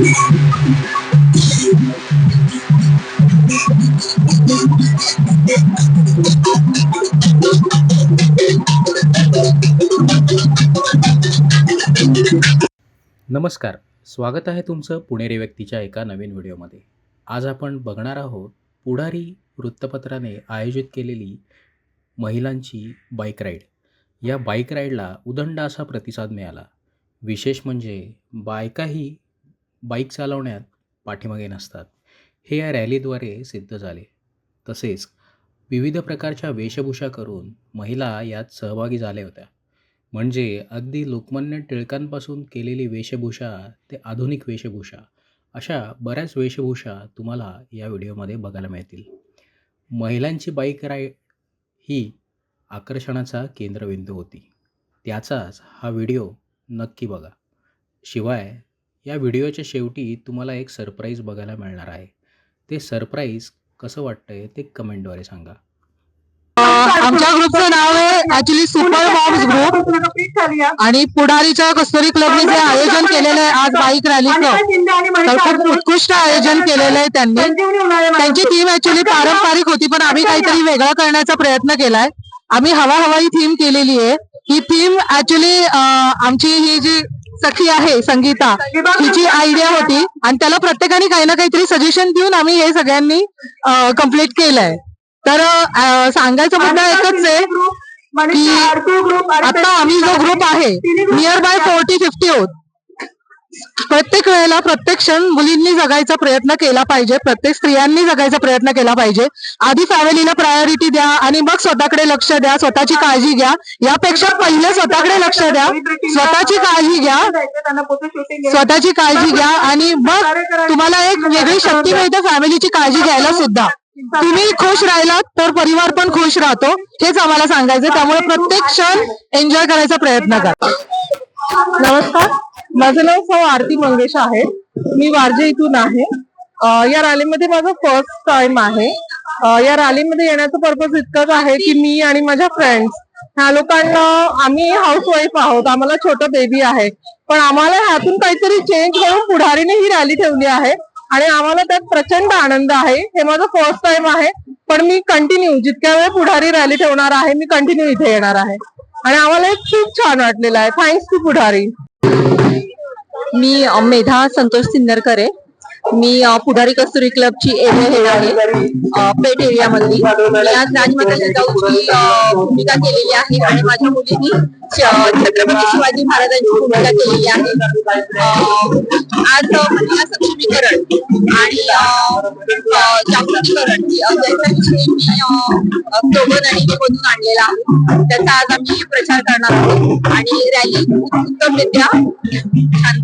नमस्कार स्वागत आहे तुमचं पुणेरी व्यक्तीच्या एका नवीन व्हिडिओमध्ये. आज आपण बघणार आहोत पुढारी वृत्तपत्राने आयोजित केलेली महिलांची बाईक राईड या बाईक राईडला उदंड असा प्रतिसाद मिळाला. विशेष म्हणजे बायकाही बाईक चालवण्यात पाठीमागे नसतात. हे या रॅलीद्वारे सिद्ध झाले. तसेच विविध प्रकारच्या वेशभूषा करून महिला यात सहभागी झाल्या होत्या. म्हणजे अगदी लोकमान्य टिळकांपासून केलेली वेशभूषा ते आधुनिक वेशभूषा अशा बऱ्याच वेशभूषा तुम्हाला या व्हिडिओमध्ये बघायला मिळतील. महिलांची बाईक राईड ही आकर्षणाचा केंद्रबिंदू होती. त्याचाच हा व्हिडिओ नक्की बघा. शिवाय या व्हिडिओच्या शेवटी तुम्हाला एक सरप्राईज बघायला मिळणार आहे. ते सरप्राईज कसं वाटतंय ते कमेंटद्वारे सांगा. आमच्या ग्रुपचं नाव आहे ऍक्च्युली सुपर मॉम्स ग्रुप आणि पुढारीच्या कस्तुरी क्लबने जे आयोजन केलेलं आहे आज बाईक रॅलीचं तर खूप उत्कृष्ट आयोजन केलेलं आहे त्यांनी. त्यांची थीम ऍक्च्युली पारंपरिक होती पण आम्ही काहीतरी वेगळा करण्याचा प्रयत्न केलाय. आम्ही हवा हवाई थीम केलेली आहे. ही थीम ऍक्च्युली आमची ही जी सखी आहे संगीता. हिची आयडिया होती आणि त्याला प्रत्येकाने काही ना काहीतरी सजेशन देऊन आम्ही हे सगळ्यांनी कंप्लीट केलंय. तर सांगायचा मुद्दा एकच आहे की आता आम्ही जो ग्रुप आहे नियर बाय फोर्टी फिफ्टी होत. प्रत्येक वेळेला प्रत्येक क्षण मुलींनी जगायचा प्रयत्न केला पाहिजे प्रत्येक स्त्रियांनी जगायचा प्रयत्न केला पाहिजे. आधी फॅमिलीला प्रायोरिटी द्या आणि मग स्वतःकडे लक्ष द्या स्वतःची काळजी घ्या. यापेक्षा पहिले स्वतःकडे लक्ष द्या स्वतःची काळजी घ्या. स्वतःची काळजी घ्या आणि मग तुम्हाला एक वेगळी शक्ती मिळते फॅमिलीची काळजी घ्यायला सुद्धा. तुम्ही खुश राहिलात तर परिवार पण खुश राहतो. हेच आम्हाला सांगायचं त्यामुळे प्रत्येक क्षण एन्जॉय करायचा प्रयत्न करा. नमस्कार. माझं नाव सौ आरती मंगेश आहे. मी वारजे इथून आहे. या रॅलीमध्ये माझं फर्स्ट टाइम आहे. या रॅलीमध्ये येण्याचा पर्पज इतकंच आहे की मी आणि माझ्या फ्रेंड्स ह्या लोकांना आम्ही हाऊस वाईफ आहोत. आम्हाला छोटं बेबी आहे. पण आम्हाला ह्यातून काहीतरी चेंज म्हणून पुढारीने ही रॅली ठेवली आहे. आणि आम्हाला त्यात प्रचंड आनंद आहे. हे माझं फर्स्ट टाइम आहे. पण मी कंटिन्यू जितक्या वेळ पुढारी रॅली ठेवणार आहे मी कंटिन्यू इथे येणार आहे. आणि आम्हाला खूप छान वाटलेलं आहे. Thanks to Pudhari. मी मेधा संतोष सिन्नरकर आहे. मी पुढारी कस्तुरी क्लबची एरिया हेड आहे. पेट एरियामधली मी आज राजमाता जिजाऊची भूमिका केलेली आहे आणि माझ्या मुलीनी छत्रपती शिवाजी महाराजांची भूमिका केलेली आहे. आज महिला म्हणजे सक्षमीकरण आणि जागृतीकरण ही अ, याचा विषय मी स्लोगन आणि निबंधून आणलेला आहे. त्याचा आज आम्ही प्रचार करणार आहोत आणि रॅली उत्तमरित्या छान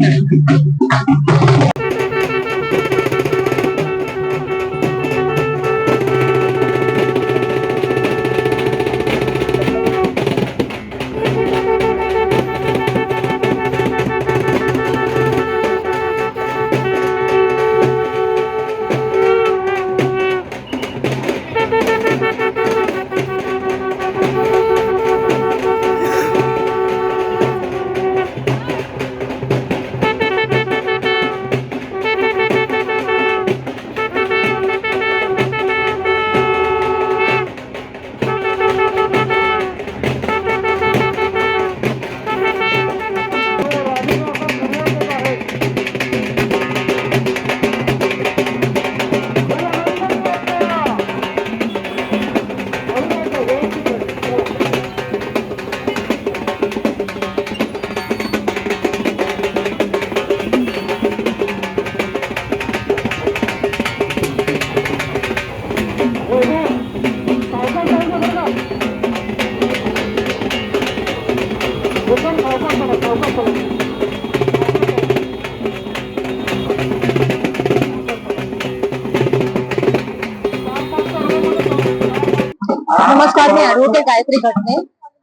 गायत्री घटने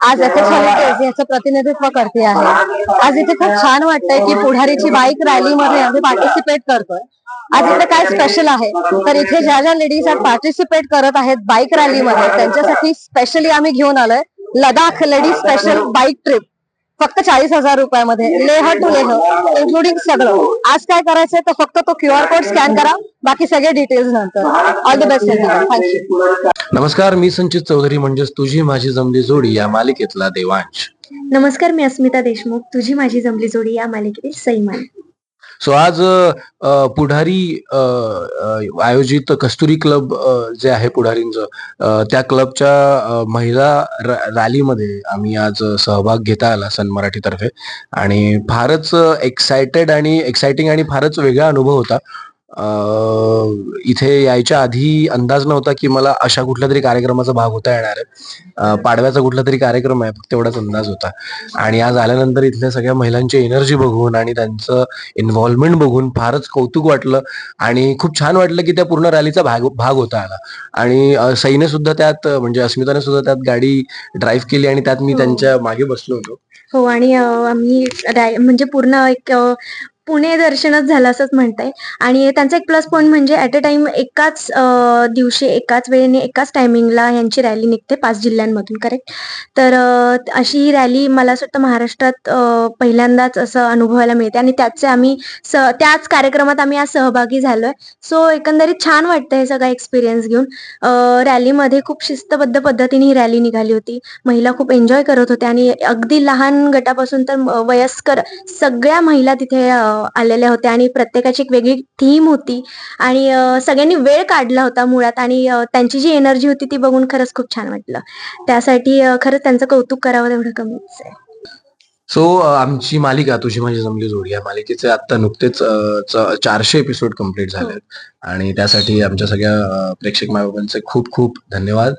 आज याचं प्रतिनिधित्व करते आहे. आज इथे खूप छान वाटतंय की पुढारीची बाईक रॅलीमध्ये आम्ही पार्टिसिपेट करतोय. आज इथे काय स्पेशल आहे? तर इथे ज्या ज्या लेडीज आज पार्टिसिपेट करत आहेत बाईक रॅलीमध्ये त्यांच्यासाठी स्पेशली आम्ही घेऊन आलोय. Ladakh ladies special bike trip फक्त चाळीस हजार रुपयामध्ये. लेह टू लेह इन्क्लुडिंग सगळं. आज काय करायचंय तर फक्त तो क्यू आर कोड स्कॅन करा. बाकी सगळे डिटेल्स नंतर. ऑल द बेस्ट थँक्यू नमस्कार मी संचित चौधरी म्हणजेच तुझी माझी जमली जोडी या मालिकेतला देवांश. नमस्कार मी अस्मिता देशमुख. तुझी माझी जमली जोडी या मालिकेतील सईमान सो आज पुढारी आयोजित कस्तुरी क्लब जे आहे पुढारींचं त्या क्लबच्या महिला रॅलीमध्ये आम्ही आज सहभाग घेता आला सन मराठीतर्फे. आणि फारच एक्सायटेड आणि एक्सायटिंग आणि फारच वेगळा अनुभव होता. इथे यायच्या आधी अंदाज नव्हता की मला अशा कुठल्या तरी कार्यक्रमाचा भाग होता येणार आहे. पाडव्याचा कुठला तरी कार्यक्रम आहे फक्त एवढाच अंदाज होता. आणि आज आल्यानंतर इथल्या सगळ्या महिलांची एनर्जी बघून आणि त्यांचं इन्व्हॉल्वमेंट बघून फारच कौतुक वाटलं आणि खूप छान वाटलं की त्या पूर्ण रॅलीचा भाग भाग होता आला. आणि सईने सुद्धा त्यात म्हणजे अस्मिताने सुद्धा त्यात गाडी ड्राईव्ह केली आणि त्यात मी हो. त्यांच्या मागे बसलो होतो. हो आणि आम्ही म्हणजे पूर्ण एक पुणे दर्शनच झालं असंच म्हणताय. आणि त्यांचा एक प्लस पॉईंट म्हणजे ॲट अ टाइम एकाच दिवशी एकाच वेळेने एकाच टायमिंगला यांची रॅली निघते पाच जिल्ह्यांमधून करेक्ट तर अशी ही रॅली मला असं वाटतं महाराष्ट्रात पहिल्यांदाच असं अनुभवायला मिळते. आणि त्याचे आम्ही स त्याच कार्यक्रमात आम्ही आज सहभागी झालोय. सो एकंदरीत छान वाटतं हे सगळा एक्सपिरियन्स घेऊन. रॅलीमध्ये खूप शिस्तबद्ध पद्धतीने ही रॅली निघाली होती. महिला खूप एन्जॉय करत होत्या. आणि अगदी लहान गटापासून तर वयस्कर सगळ्या महिला तिथे आलेल्या होत्या आणि प्रत्येकाची एक वेगळी थीम होती. आणि सगळ्यांनी वेळ काढला होता मुळात आणि त्यांची जी एनर्जी होती ती बघून खरंच खूप छान वाटलं. त्यासाठी खरंच त्यांचं कौतुक करावं तेवढं कमीच आहे. सो आमची मालिका तुझी माझी जमली जोडी या मालिकेचे आता नुकतेच चारशे एपिसोड कंप्लीट झाले आणि त्यासाठी आमच्या सगळ्या प्रेक्षक मायबाबांचे खूप खूप धन्यवाद.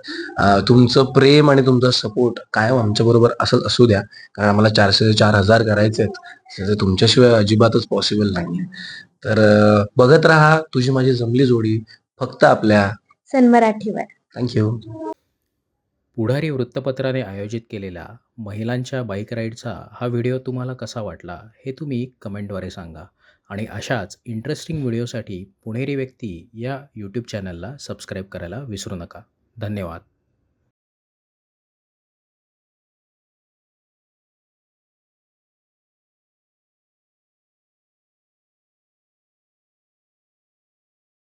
तुमचं प्रेम आणि तुमचा सपोर्ट कायम आमच्या बरोबर असंच असू द्या. कारण आम्हाला चारशे ते चार हजार करायचे आहेत. ते तुमच्याशिवाय अजिबातच पॉसिबल नाही तर बघत राहा तुझी माझी जमली जोडी फक्त आपल्या सन मराठीवर. थँक्यू पुढारी वृत्तपत्राने आयोजित केलेला महिलांच्या बाईक राईडचा हा व्हिडिओ तुम्हाला कसा वाटला हे तुम्ही कमेंटद्वारे सांगा. आणि अशाच इंटरेस्टिंग व्हिडिओसाठी पुणेरी व्यक्ती या यूट्यूब चॅनलला सबस्क्राईब करायला विसरू नका. धन्यवाद.